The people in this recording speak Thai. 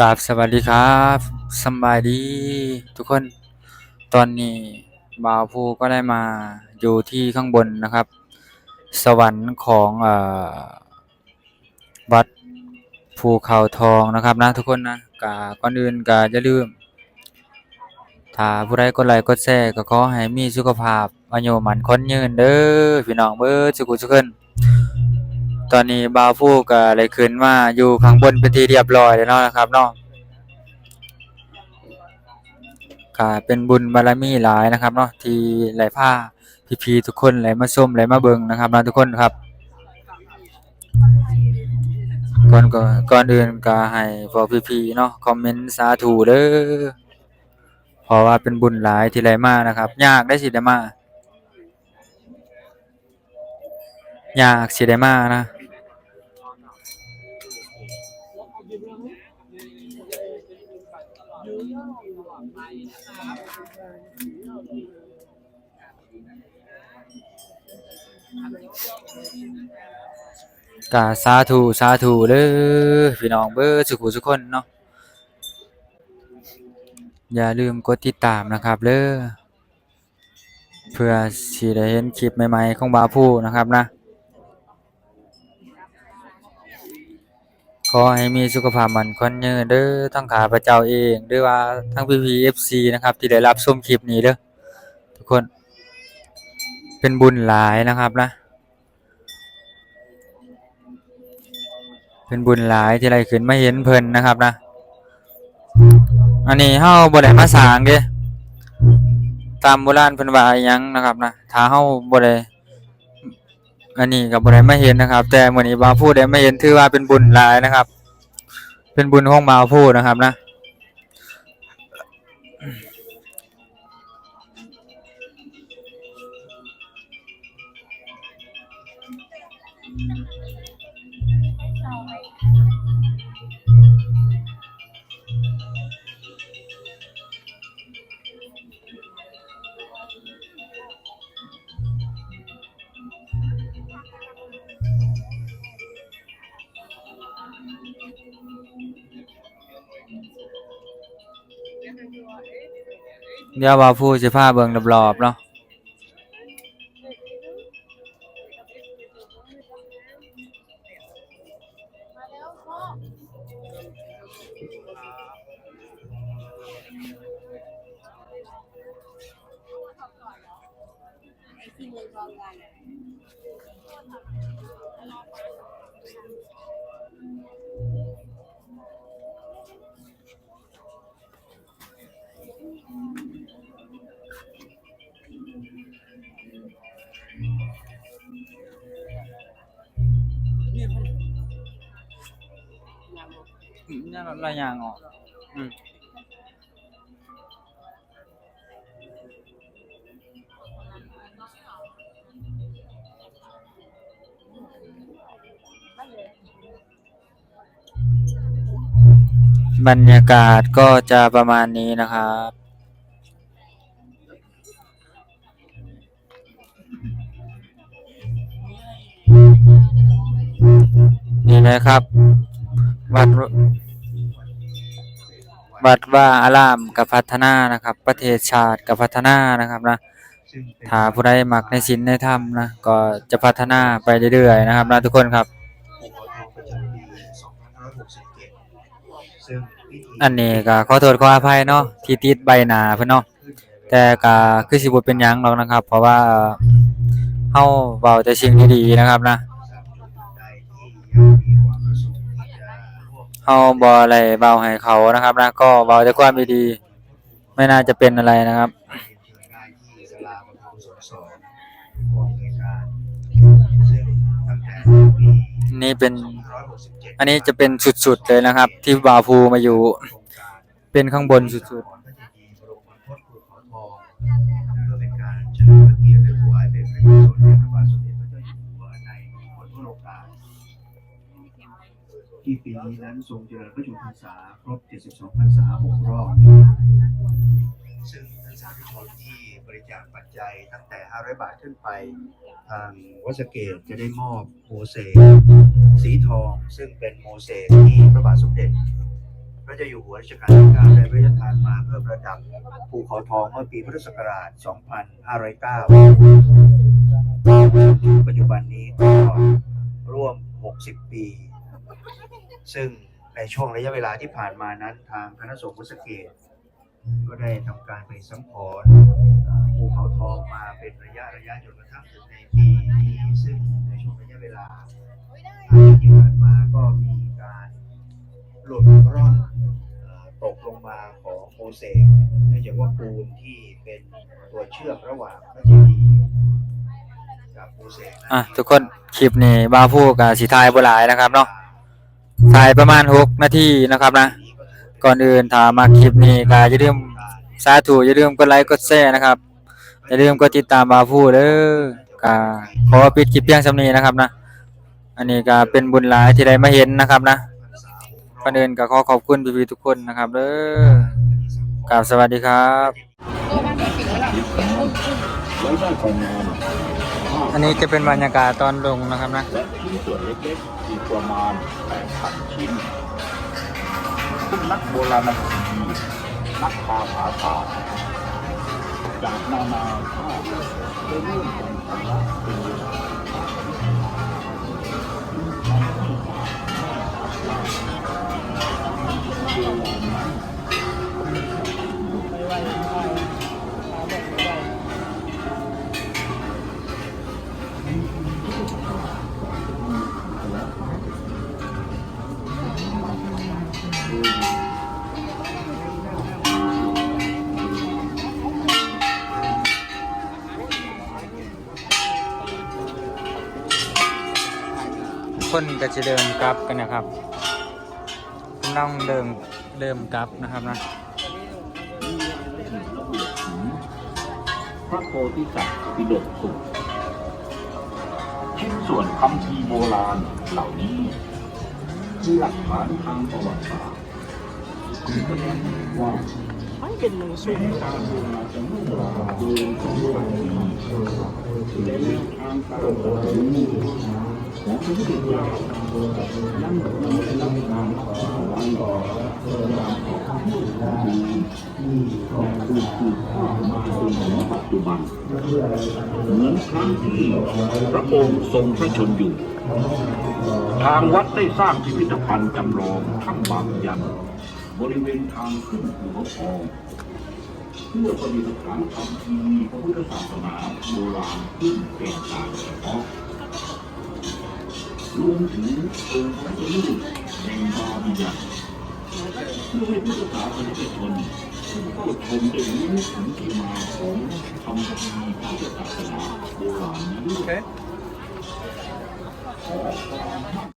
กราบสวัสดีครับสบายดี ทุกคน ตอนนี้บ่าวผู้ก็ได้มาอยู่ที่ข้างบนนะครับ สวรรค์ของเอ่อวัดภูเขาทองนะครับนะทุกคนนะกาก่อนอื่นก็อย่าลืม ถ้าผู้ใดกดไลค์กดแชร์ก็ขอให้มีสุขภาพอายุมันคนยืนเด้อพี่น้องเบิดสุขุสุขคน ตอนนี้บาวผู้ก็เลยขึ้นมาอยู่ข้างบนเป็นที่เรียบร้อยแล้วเนาะครับเนาะก็เป็นบุญบารมีหลายนะครับเนาะที่ไหลพาพี่ๆทุกคนไหลมาชมไหลมาเบิงนะครับนะทุกคนครับ ก่อนก็ก่อนอื่นก็ให้พวกพี่ๆเนาะคอมเมนต์สาธุเด้อเพราะว่าเป็นบุญหลายที่ไหลมานะครับ ยากได้สิได้มายากสิได้มานะ กาสาธุสาธุเด้อพี่น้องเบิดสุขุทุคนเนาะอย่าลืมกดติดตามนะครับเด้อเพื่อสิได้เห็นคลิปใหม่ๆของบาวผู้นะครับนะ ขอให้มีสุขภาพมันคงยืนเด้อทั้งขาพระเจ้าเองหรือว่าทั้งพี่ๆ FC นะครับ ที่ได้รับชมคลิปนี้เด้อทุกคน เป็นบุญหลายนะครับนะ เป็นบุญหลายที่ไรขึ้นไมาเห็นเพลินนะครับนะ อันนี้เฮาบ่ได้มาสางเด้ตามโบราณเพิ่นว่าอิหยังนะครับนะถ้าเฮาบ่ได้ อันนี้กับบได้มาเห็นนะครับ แต่เมื่อนี้บาพูดได้มาเห็นถือว่าเป็นบุญหลายนะครับ เป็นบุญของบาพูดนะครับนะ เดี๋ยวบ่าวพูดสิพาเบิ่งรอบๆเนาะอืมเนี่ ยหลายอย่างออกอืมบรรยากาศก็จะประมาณนี้นะครับ นี่นะครับวัด วัดว่าอารามกับพัฒนานะครับ ประเทศชาติกับพัฒนานะครับนะถ้าผู้ใดมักในศีลในธรรมนะก็จะพัฒนาไปเรื่อยๆนะครับนะทุกคนครับภูเขาทองประจำปี2567ซึ่งพิธีอันนี้ก็ขอโทษขออภัยเนาะที่ติดใบหน้าเพิ่นเนาะแต่ก็คือสิบ่เป็นหยังหรอกนะครับ เพราะว่าเฮาเว้าแต่สิ่งที่ดีนะครับนะ เฮาบ่ได้เว้าให้เขานะครับนะก็เว้าแต่ความดีๆไม่น่าจะเป็นอะไรนะครับนี่เป็นอันนี้จะเป็นสุดๆเลยนะครับ ที่บาภูมาอยู่ เป็นข้างบนสุดพ นี้นั้นทรงเจริญพระชนมพรรษาครบ 72 พรรษา 6 รอบ ซึ่งท่านสาธุชนที่บริจาคปัจจัยตั้งแต่ 500 บาทขึ้นไป ทางวัดสเกตจะได้มอบโมเสกสีทอง ซึ่งเป็นโมเสกที่พระบาทสมเด็จพระเจ้าอยู่หัวรัชกาลที่9ได้พระราชทานมาเพื่อประดับภูเขาทองเมื่อปีพุทธศักราช 2509 ปัจจุบันนี้ก็ร่วม 60 ปี ซึ่งในช่วงระยะเวลาที่ผ่านมานั้นทางคณะสงฆ์วัดสเกตก็ได้ทำการไปสังขรภูเขาทองมาเป็นระยะระยะจนกระทั่งถึงในปีนี้ซึ่งในช่วงระยะเวลาที่ผ่านมาก็มีการหลุดร่อนตกลงมาของโมเสกเนื่องจากว่าปูนที่เป็นตัวเชื่อมระหว่างพระเจดีย์กับโมเสกอะทุกคนคลิปนี้บาวผู้กับสีไทายบ่หลายนะครับเนาะ ถ่ายประมาณ6นาทีนะครับนะ ก่อนอื่นถามาคลิปนี้ก็อย่าลืมสาธุอย่าลืมกดไลค์กดแชร์นะครับอย่าลืมกดติดตามบาวผู้เด้อก็ขอปิดคลิปเพียงสำนี้นะครับนะ อันนี้ก็เป็นบุญหลายที่ได้มาเห็นนะครับนะก่อนอื่นก็ขอขอบคุณพี่ๆทุกคนนะครับเด้อกราบสวัสดีครับไว้ได้ทำงานอัน อันนี้จะเป็นบรรยากาศตอนลงนะครับนะและชิ้นส่วนเล็กๆอีกประมาณ8,000ชิ้นซึ่งนักโบราณคดีนักภาษาศาสตร์จากนานาชาติได้ร่วมกันทำเป็นเวลา คนก็จะเดิมกลับกันนะครับกำลังเดิมเดิมกลับนะครับนะพระโพธิสัตว์ปิฎกสุขชิ้นส่วนคำพีโบราณเหล่านี้คือหลักฐานทางประวัติศาสตร์ที่แสดงว่ามันเป็นหนังสือการบูรณาจะเมื่อเวลาเดินของวันนี้และแนทางการเด้รับการขอไว้ต่อการขอผู้ของดีและถูกสืบทอดมาจน ปัจจุบัน เหมือนครั้งที่พระองค์ทรงพระชนอยู่ ทางวัดได้สร้างพิพิธภัณฑ์จำลองถ้ำบางยันบริเวณทางขึ้นภูเขาทองเพื่อประดิษฐานคำพีพระพุทธศาสนาโบราณขึ้นเป็นการเฉพาะ รวมถึงองค์พระพุทธรูปแห่งบาบิยาเพื่อให้พุทธศาสนิกชนผู้เข้าชมได้รู้ถึงที่มาของคำพีร์พุทธศาสนาโบราณนี้ด้วย